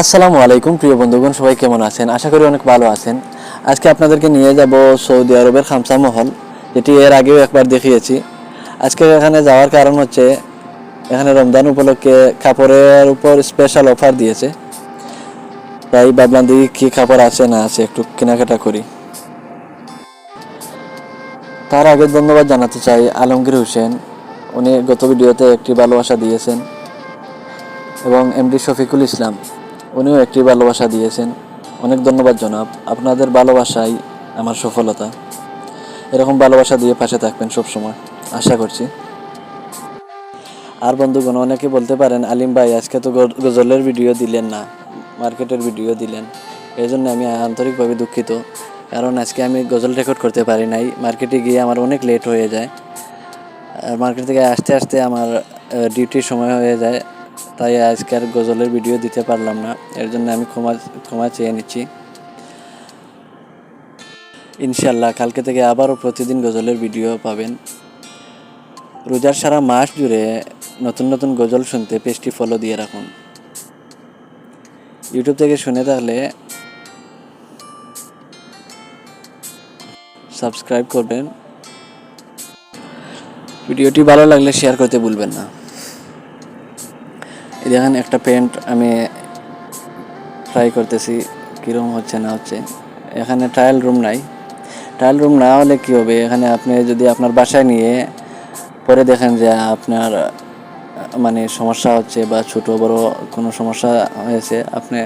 আসসালামু আলাইকুম, প্রিয় বন্ধুগণ, সবাই কেমন আছেন? আশা করি অনেক ভালো আছেন। আজকে আপনাদেরকে নিয়ে যাব সৌদি আরবের খামসা মহল, যেটি এর আগেও একবার দেখিয়েছি। আজকে এখানে যাওয়ার কারণ হচ্ছে, এখানে রমজান উপলক্ষে কাপড়ের উপর স্পেশাল অফার দিয়েছে। তাই ভাবলাম দেখি কী কাপড় আছে না আছে, একটু কেনাকাটা করি। তার আগে ধন্যবাদ জানাতে চাই আলমগীর হোসেন। উনি গত ভিডিওতে একটি ভালোবাসা দিয়েছেন। এবং এমডি শফিকুল ইসলাম। উনিও একটি ভালোবাসা দিয়েছেন। অনেক ধন্যবাদ, জনাব। আপনাদের ভালোবাসাই আমার সফলতা। এরকম ভালোবাসা দিয়ে পাশে থাকবেন সবসময়। আশা করছি। আর বন্ধুগণ, অনেকে বলতে পারেন, আলিম ভাই, আজকে তো গজলের ভিডিও দিলেন না, মার্কেটের ভিডিও দিলেন। এই জন্য আমি আন্তরিকভাবে দুঃখিত। কারণ আজকে আমি গজল রেকর্ড করতে পারি নাই। মার্কেটে গিয়ে আমার অনেক লেট হয়ে যায়। আর মার্কেট থেকে আসতে আসতে আমার ডিউটির সময় হয়ে যায়। তাই আজকে আর গজলের ভিডিও দিতে পারলাম না। এর জন্য আমি ক্ষমা ক্ষমা চেয়ে নিচ্ছি। ইনশাল্লাহ কালকে থেকে আবারও প্রতিদিন গজলের ভিডিও পাবেন। রোজার সারা মাস জুড়ে নতুন নতুন গজল শুনতে পেজটি ফলো দিয়ে রাখুন। ইউটিউব থেকে শুনে থাকলে সাবস্ক্রাইব করবেন। ভিডিওটি ভালো লাগলে শেয়ার করতে ভুলবেন না। দেখেন একটা প্যান্ট আমি ট্রাই করতেছি কীরকম হচ্ছে না হচ্ছে। এখানে ট্রায়াল রুম নাই। ট্রায়াল রুম না হলে কী হবে? এখানে আপনি যদি আপনার বাসায় নিয়ে পরে দেখেন যে আপনার মানে সমস্যা হচ্ছে বা ছোট বড় কোনো সমস্যা হয়েছে, আপনি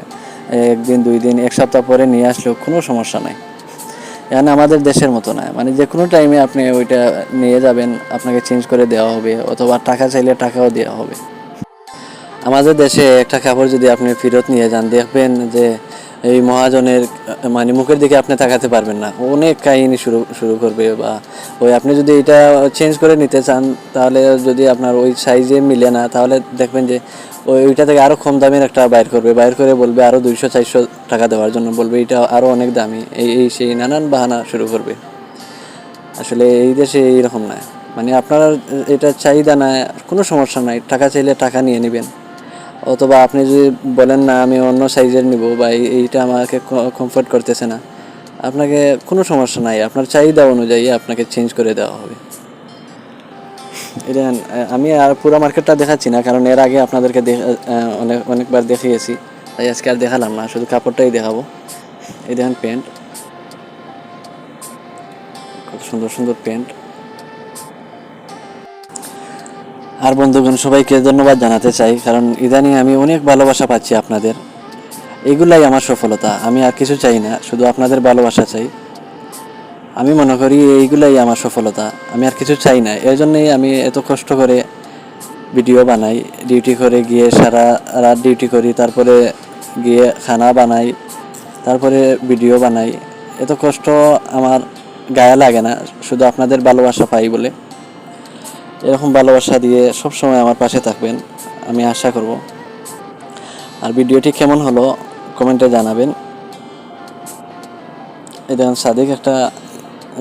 একদিন, দুই দিন, এক সপ্তাহ পরে নিয়ে আসলেও কোনো সমস্যা নাই। এখানে আমাদের দেশের মতো না। মানে যে কোনো টাইমে আপনি ওইটা নিয়ে যাবেন, আপনাকে চেঞ্জ করে দেওয়া হবে, অথবা টাকা চাইলে টাকাও দেওয়া হবে। আমাদের দেশে একটা কাপড় যদি আপনি ফেরত নিয়ে যান, দেখবেন যে এই মহাজনের মানে মুখের দিকে আপনি তাকাতে পারবেন না। অনেক কাহিনী শুরু শুরু করবে বা ওই আপনি যদি এটা চেঞ্জ করে নিতে চান, তাহলে যদি আপনার ওই সাইজে মিলে না, তাহলে দেখবেন যে ওই, ওইটা থেকে আরও কম দামের একটা বাইর করবে। বাইর করে বলবে আরও দুইশো, চারশো টাকা দেওয়ার জন্য বলবে, এটা আরও অনেক দামি। এই এই সেই নানান বাহানা শুরু করবে। আসলে এই দেশে এইরকম না মানে আপনার এটা চাহিদা না কোনো সমস্যা নাই। টাকা চাইলে টাকা নিয়ে নেবেন। অথবা আপনি যদি বলেন না, আমি অন্য সাইজের নিব বা এইটা আমাকে কমফোর্ট করতেছে না, আপনাকে কোনো সমস্যা নাই। আপনার চাহিদা অনুযায়ী আপনাকে চেঞ্জ করে দেওয়া হবে। এটা আমি আর পুরো মার্কেটটা দেখাচ্ছি না, কারণ এর আগে আপনাদেরকে অনেক, অনেকবার দেখিয়েছি। তাই আজকে আর দেখালাম না, শুধু কাপড়টাই দেখাবো। এই দেখেন প্যান্ট কত সুন্দর সুন্দর প্যান্ট আর বন্ধুগণ, সবাইকে ধন্যবাদ জানাতে চাই, কারণ ইদানিং আমি অনেক ভালোবাসা পাচ্ছি আপনাদের। এগুলাই আমার সফলতা, আমি আর কিছু চাই না, শুধু আপনাদের ভালোবাসা চাই। আমি মনে করি এইগুলাই আমার সফলতা, আমি আর কিছু চাই না। এই জন্যই আমি এত কষ্ট করে ভিডিও বানাই, ডিউটি করে গিয়ে সারা রাত ডিউটি করি, তারপরে গিয়ে খানা বানাই, তারপরে ভিডিও বানাই। এত কষ্ট আমার গায়ে লাগে না, শুধু আপনাদের ভালোবাসা পাই বলে। এরকম ভালোবাসা দিয়ে সব সময় আমার পাশে থাকবেন, আমি আশা করব। আর ভিডিওটি কেমন হলো কমেন্টে জানাবেন। এই দেখেন সাদিক একটা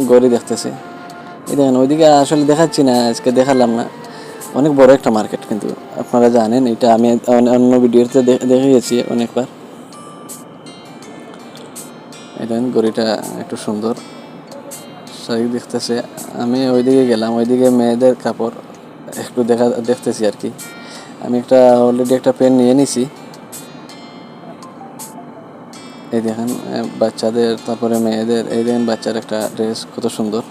গড়ি দেখতেছে। এই দেখেন ওইদিকে আসলে দেখাচ্ছি না, আজকে দেখালাম না। অনেক বড় একটা মার্কেট কিন্তু, আপনারা জানেন, এটা আমি অন্য- ভিডিওতে দেখিয়েছি অনেকবার। এই দেখেন গড়িটা একটু সুন্দর। সাদিক দেখতেছে। আমি ওইদিকে গেলাম, ওইদিকে মেয়েদের কাপড় একটু দেখা, দেখতেছি আর কি। আমি একটা অলরেডি একটা পেন নিয়ে নিছি। এই দেখেন বাচ্চাদের, তারপরে মেয়েদের, এই দেখেন বাচ্চার একটা ড্রেস কত সুন্দর।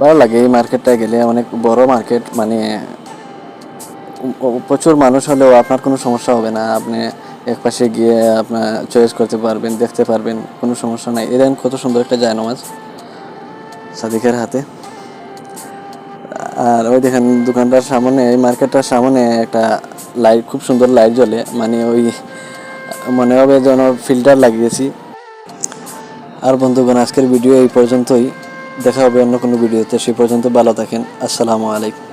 ভালো লাগে এই মার্কেটটায় গেলে, অনেক বড় মার্কেট মানে প্রচুর মানুষ হলেও আপনার কোনো সমস্যা হবে না। আপনি এক পাশে গিয়ে আপনার চয়েস করতে পারবেন, দেখতে পারবেন, কোনো সমস্যা নাই। এর কত সুন্দর একটা যায় নামাজ, সাদিকের হাতে। আর ওই দেখেন দোকানটার সামনে, এই মার্কেটটার সামনে একটা লাইট খুব সুন্দর লাইট জ্বলে। মানে ওই, মনে হবে যেন ফিল্টার লাগিয়েছি। আর বন্ধুগণ, আজকের ভিডিও এই পর্যন্তই। দেখা হবে অন্য কোনো ভিডিওতে সেই পর্যন্ত ভালো থাকেন। আসসালামু আলাইকুম।